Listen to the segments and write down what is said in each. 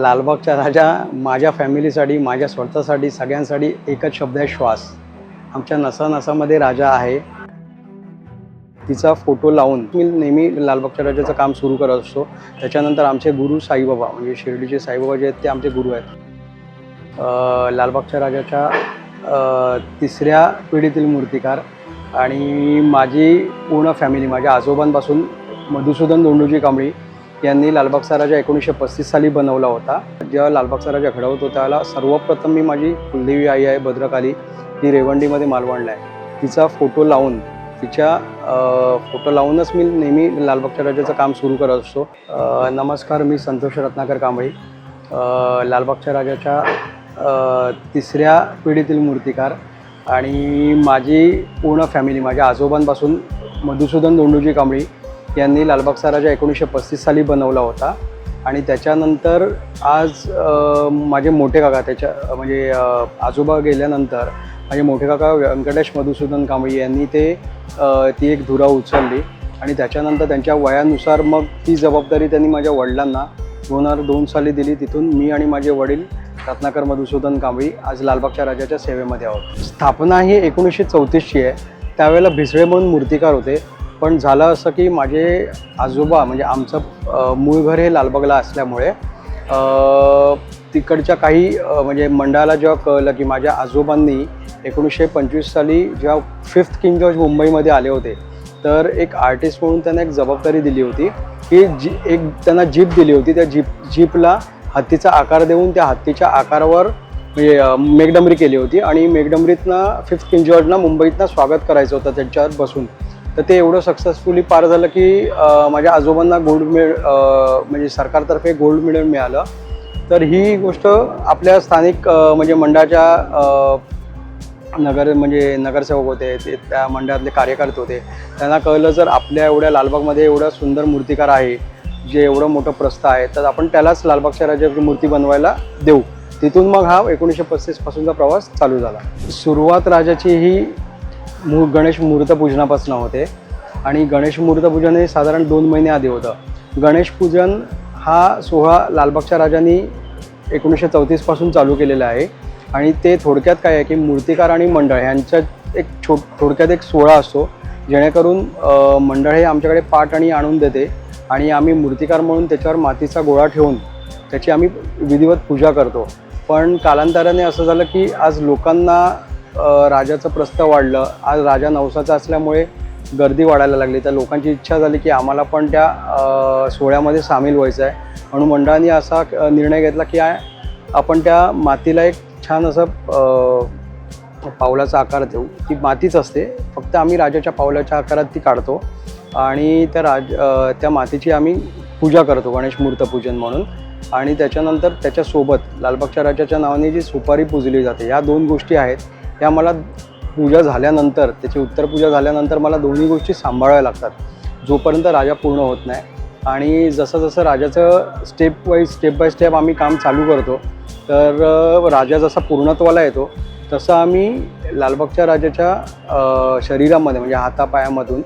लालबागचा राजा माझ्या फॅमिलीसाठी माझ्या स्वतःसाठी सगळ्यांसाठी एकच शब्द आहे श्वास. आमच्या नसानसामध्ये राजा आहे. तिचा फोटो लावून मी नेहमी लालबागच्या राजाचं काम सुरू करत असतो. त्याच्यानंतर आमचे गुरु साईबाबा म्हणजे शिर्डीचे साईबाबा जे आहेत ते आमचे गुरु आहेत. लालबागच्या राजाच्या तिसऱ्या पिढीतील मूर्तिकार आणि माझी पूर्ण फॅमिली माझ्या आजोबांपासून मधुसूदन दोंडूजी कांबळी यांनी लालबागचा राजा एकोणीसशे पस्तीस साली बनवला होता. जेव्हा लालबागचा राजा होतो त्याला सर्वप्रथम मी माझी कुलदेवी आई आहे भद्रकाली ती रेवंडीमध्ये मालवणला आहे. तिचा फोटो लावून तिच्या फोटो लावूनच मी नेहमी लालबागच्या राजाचं काम सुरू करत असतो. नमस्कार मी संतोष रत्नाकर कांबळी. लालबागच्या राजाच्या तिसऱ्या पिढीतील मूर्तिकार आणि माझी पूर्ण फॅमिली माझ्या आजोबांपासून मधुसूदन दोंडूजी कांबळी यांनी लालबागचा राजा एकोणीसशे पस्तीस साली बनवला होता. आणि त्याच्यानंतर आज माझे मोठे काका त्याच्या म्हणजे आजोबा गेल्यानंतर माझे मोठे काका व्यंकटेश मधुसूदन कांबळी यांनी ते ती एक धुरा उचलली. आणि त्याच्यानंतर त्यांच्या वयानुसार मग ती जबाबदारी त्यांनी माझ्या वडिलांना दोन हजार दोन साली दिली. तिथून मी आणि माझे वडील रत्नाकर मधुसूदन कांबळी आज लालबागच्या राजाच्या सेवेमध्ये आहोत. स्थापना ही एकोणीसशे चौतीसची आहे. त्यावेळेला भिसळे म्हणून मूर्तिकार होते. पण झालं असं की माझे आजोबा म्हणजे आमचं मूळ घर हे लालबागला असल्यामुळे तिकडच्या काही म्हणजे मंडळाला जेव्हा कळलं की माझ्या आजोबांनी एकोणीसशे पंचवीस साली जेव्हा फिफ्थ किंग जॉर्ज मुंबईमध्ये आले होते तर एक आर्टिस्ट म्हणून त्यांना एक जबाबदारी दिली होती की जी एक त्यांना जीप दिली होती. त्या जीप जीपला हत्तीचा आकार देऊन त्या हत्तीच्या आकारावर म्हणजे मेघडंबरी केली होती आणि मेघडंबरीतनं फिफ्थ किंग जॉर्जना मुंबईतनं स्वागत करायचं होतं त्यांच्यावर बसून. तर ते एवढं सक्सेसफुली पार झालं की माझ्या आजोबांना गोल्ड मेड म्हणजे सरकारतर्फे गोल्ड मेडल मिळालं. तर ही गोष्ट आपल्या स्थानिक म्हणजे मंडळाच्या नगर म्हणजे नगरसेवक होते ते त्या मंडळातले कार्यकर्ते होते. त्यांना कळलं जर आपल्या एवढ्या लालबागमध्ये एवढं सुंदर मूर्तिकार आहे जे एवढं मोठं प्रस्थ आहे तर आपण त्यालाच लालबागच्या राजाची मूर्ती बनवायला देऊ. तिथून मग हा एकोणीसशे पस्तीसपासूनचा प्रवास चालू झाला. सुरुवात राजाची ही मू गणेश मूर्तपूजनापासून होते. आणि गणेश मूर्तपूजन हे साधारण दोन महिने आधी होतं. गणेश पूजन हा सोहळा लालबागच्या राजांनी एकोणीसशे चौतीसपासून चालू केलेला आहे. आणि ते थोडक्यात काय आहे की मूर्तिकार आणि मंडळ ह्यांच्यात एक छो थोडक्यात एक सोहळा असतो जेणेकरून मंडळ हे आमच्याकडे पाट आणि आणून देते. आणि आम्ही मूर्तिकार म्हणून त्याच्यावर मातीचा गोळा ठेवून त्याची आम्ही विधिवत पूजा करतो. पण कालांतराने असं झालं की आज लोकांना राजाचं प्रस्थ वाढलं. आज राजा नवसाचा असल्यामुळे गर्दी वाढायला लागली. तर लोकांची इच्छा झाली की आम्हाला पण त्या सोहळ्यामध्ये सामील व्हायचं आहे. म्हणून मंडळाने असा निर्णय घेतला की आपण त्या मातीला एक छान असं पावलाचा आकार देऊ. ती मातीच असते. फक्त आम्ही राजाच्या पावलाच्या आकारात ती काढतो आणि त्या राज त्या मातीची आम्ही पूजा करतो गणेश मूर्तपूजन म्हणून. आणि त्याच्यानंतर त्याच्यासोबत लालबागच्या राजाच्या नावाने जी सुपारी पूजली जाते या दोन गोष्टी आहेत. या मला पूजा झाल्यानंतर त्याची उत्तर पूजा झाल्यानंतर मला दोन्ही गोष्टी सांभाळाव्या लागतात. जोपर्यंत राजा पूर्ण होत नाही आणि जसं जसं राजाचं step wise step by step आम्ही काम चालू करतो तर राजा जसा पूर्णत्वाला येतो तसं आम्ही लालबागच्या राजाच्या शरीरामध्ये म्हणजे हातापायामधून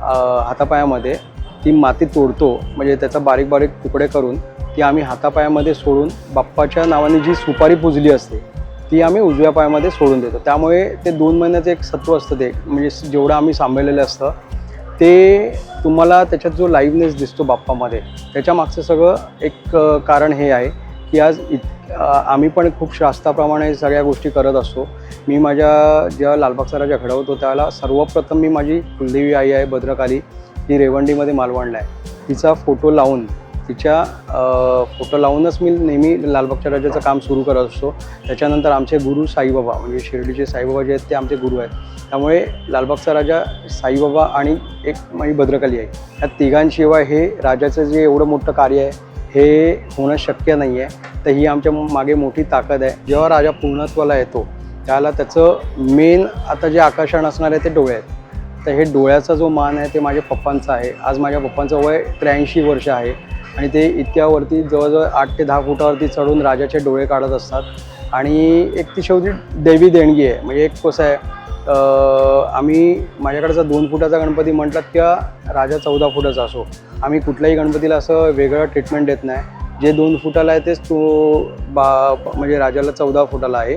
हातापायामध्ये ती माती तोडतो. म्हणजे त्याचा बारीक बारीक तुकडे करून ती आम्ही हातापायामध्ये सोडून बाप्पाच्या नावाने जी सुपारी पुजली असते ती आम्ही उजव्या पायामध्ये सोडून देतो. त्यामुळे ते दोन महिन्याचं एक सत्व असतं ते. म्हणजे जेवढं आम्ही सांभाळलेलं असतं ते तुम्हाला त्याच्यात जो लाईव्हनेस दिसतो बाप्पामध्ये त्याच्या मागचं सगळं एक कारण हे आहे की आज इत आम्ही पण खूप शास्त्राप्रमाणे सगळ्या गोष्टी करत असतो. मी माझ्या ज्या लालबागचा राजा घडवतो त्याला सर्वप्रथम मी माझी कुलदेवी आई आहे भद्रकाली ती रेवंडीमध्ये मालवणला आहे. तिचा फोटो लावून तिच्या फोटो लावूनच मी नेहमी लालबागच्या राजाचं काम सुरू करत असतो. त्याच्यानंतर आमचे गुरु साईबाबा म्हणजे शिर्डीचे साईबाबा जे आहेत ते आमचे गुरु आहेत. त्यामुळे लालबागचा राजा साईबाबा आणि एक माझी भद्रकाली आहे. या तिघांशिवाय हे राजाचं जे एवढं मोठं कार्य आहे हे होणं शक्य नाही आहे तर ही आमच्या मागे मोठी ताकद आहे. जेव्हा राजा पूर्णत्वाला येतो त्याला त्याचं मेन आता जे आकर्षण असणार आहे ते डोळे आहेत. तर हे डोळ्याचा जो मान आहे ते माझ्या पप्पांचा आहे. आज माझ्या पप्पांचं वय त्र्याऐंशी वर्ष आहे. आणि ते इतक्यावरती जवळजवळ आठ ते दहा फुटावरती चढून राजाचे डोळे काढत असतात. आणि एक ती शेवटी देवी देणगी आहे. म्हणजे एक कसं आहे आम्ही माझ्याकडचा दोन फुटाचा गणपती म्हटलात किंवा राजा चौदा फुटाचा असो. आम्ही कुठल्याही गणपतीला असं वेगळं ट्रीटमेंट देत नाही. जे दोन फुटाला आहे तेच तो बा म्हणजे राजाला चौदा फुटाला आहे.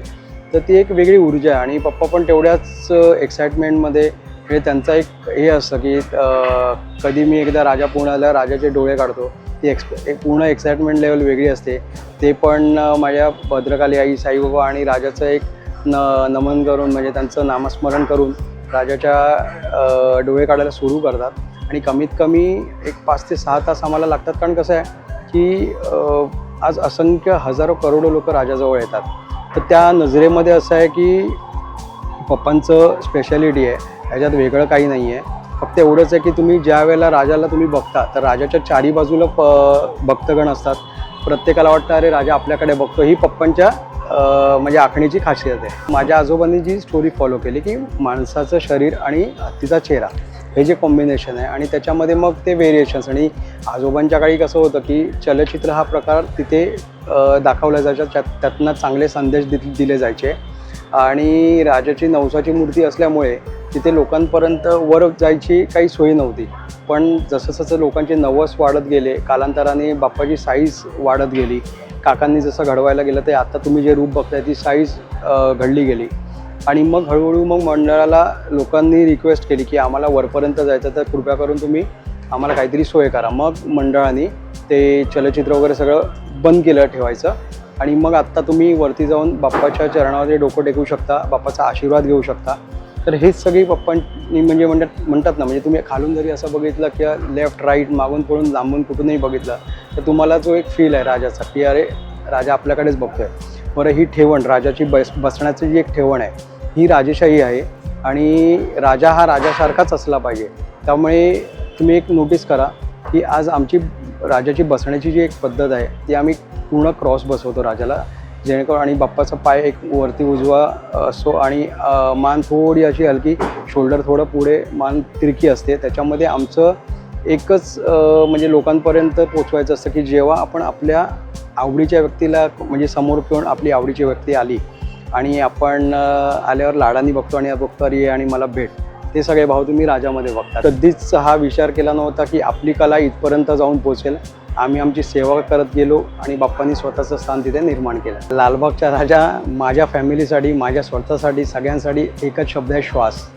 तर ती एक वेगळी ऊर्जा आहे. आणि पप्पा पण तेवढ्याच एक्साइटमेंटमध्ये हे त्यांचा एक हे असतं की कधी मी एकदा राजा पुण्याला राजाचे डोळे काढतो. ती एक्सप एक पूर्ण एक्साइटमेंट लेवल वेगळी असते. ते पण माझ्या भद्रकाली आई साईबाबा आणि राजाचं एक न नमन करून म्हणजे त्यांचं नामस्मरण करून राजाच्या डोळे काढायला सुरू करतात. आणि कमीत कमी एक पाच ते सहा तास आम्हाला लागतात. कारण कसं आहे की आज असंख्य हजारो करोडो लोक राजाजवळ येतात. तर त्या नजरेमध्ये असं आहे की पप्पांचं स्पेशालिटी आहे. ह्याच्यात वेगळं काही नाही आहे फक्त एवढंच आहे की तुम्ही ज्या वेळेला राजाला तुम्ही बघता तर राजाच्या चारी बाजूला प भक्तगण असतात. प्रत्येकाला वाटतं अरे राजा आपल्याकडे बघतो. ही पप्पांच्या म्हणजे आखणीची खासियत आहे. माझ्या आजोबांनी जी स्टोरी फॉलो केली की माणसाचं शरीर आणि हत्तीचा चेहरा हे जे कॉम्बिनेशन आहे. आणि त्याच्यामध्ये मग ते व्हेरिएशन्स आणि आजोबांच्या काळी कसं होतं की चलचित्र हा प्रकार तिथे दाखवला जायचा. त्यात त्यातनं चांगले संदेश दि दिले जायचे. आणि राजाची नवसाची मूर्ती असल्यामुळे तिथे लोकांपर्यंत वर जायची काही सोय नव्हती. पण जसं जसं लोकांचे नवस वाढत गेले कालांतराने बाप्पाची साईज वाढत गेली. काकांनी जसं घडवायला गेलं ते आता तुम्ही जे रूप बघताय ती साईज घडली गेली. आणि मग हळूहळू मग मंडळाला लोकांनी रिक्वेस्ट केली की आम्हाला वरपर्यंत जायचं तर कृपया करून तुम्ही आम्हाला काहीतरी सोय करा. मग मंडळाने ते चलचित्र वगैरे सगळं बंद केलं ठेवायचं. आणि मग आत्ता तुम्ही वरती जाऊन बाप्पाच्या चरणामध्ये डोकं टेकू शकता बाप्पाचा आशीर्वाद घेऊ शकता. तर हेच सगळी पप्पांनी म्हणजे म्हणतात म्हणतात ना म्हणजे तुम्ही खालून जरी असं बघितलं किंवा लेफ्ट राईट मागून पळून लांबून कुठूनही बघितलं तर तुम्हाला जो एक फील आहे राजाचा की अरे राजा आपल्याकडेच बघतोय. बरं ही ठेवण राजाची बस बसण्याची जी एक ठेवण आहे ही राजेशाही आहे आणि राजा हा राजासारखाच असला पाहिजे. त्यामुळे तुम्ही एक नोटीस करा की आज आमची राजाची बसण्याची जी एक पद्धत आहे ती आम्ही पूर्ण क्रॉस बसवतो राजाला. जेणेकरून आणि बाप्पाचा पाय एक वरती उजवा असतो आणि मान थोडी अशी हलकी शोल्डर थोडं पुढे मान तिरकी असते. त्याच्यामध्ये आमचं एकच म्हणजे लोकांपर्यंत पोचवायचं असतं की जेव्हा आपण आपल्या आवडीच्या व्यक्तीला म्हणजे समोर घेऊन आपली आवडीची व्यक्ती आली आणि आपण आल्यावर लाडानी बघतो आणि बघतो अरे ये आणि मला भेट. ते सगळे भाव तुम्ही राजामध्ये बघता. कधीच हा विचार केला नव्हता की आपली कला इथपर्यंत जाऊन पोहोचेल आम्ही आमची सेवा करत गेलो आणि बाप्पांनी स्वतःचं स्थान तिथे निर्माण केलं. लालबागचा राजा माझ्या फॅमिलीसाठी माझ्या स्वतःसाठी सगळ्यांसाठी एकच शब्द आहे श्वास.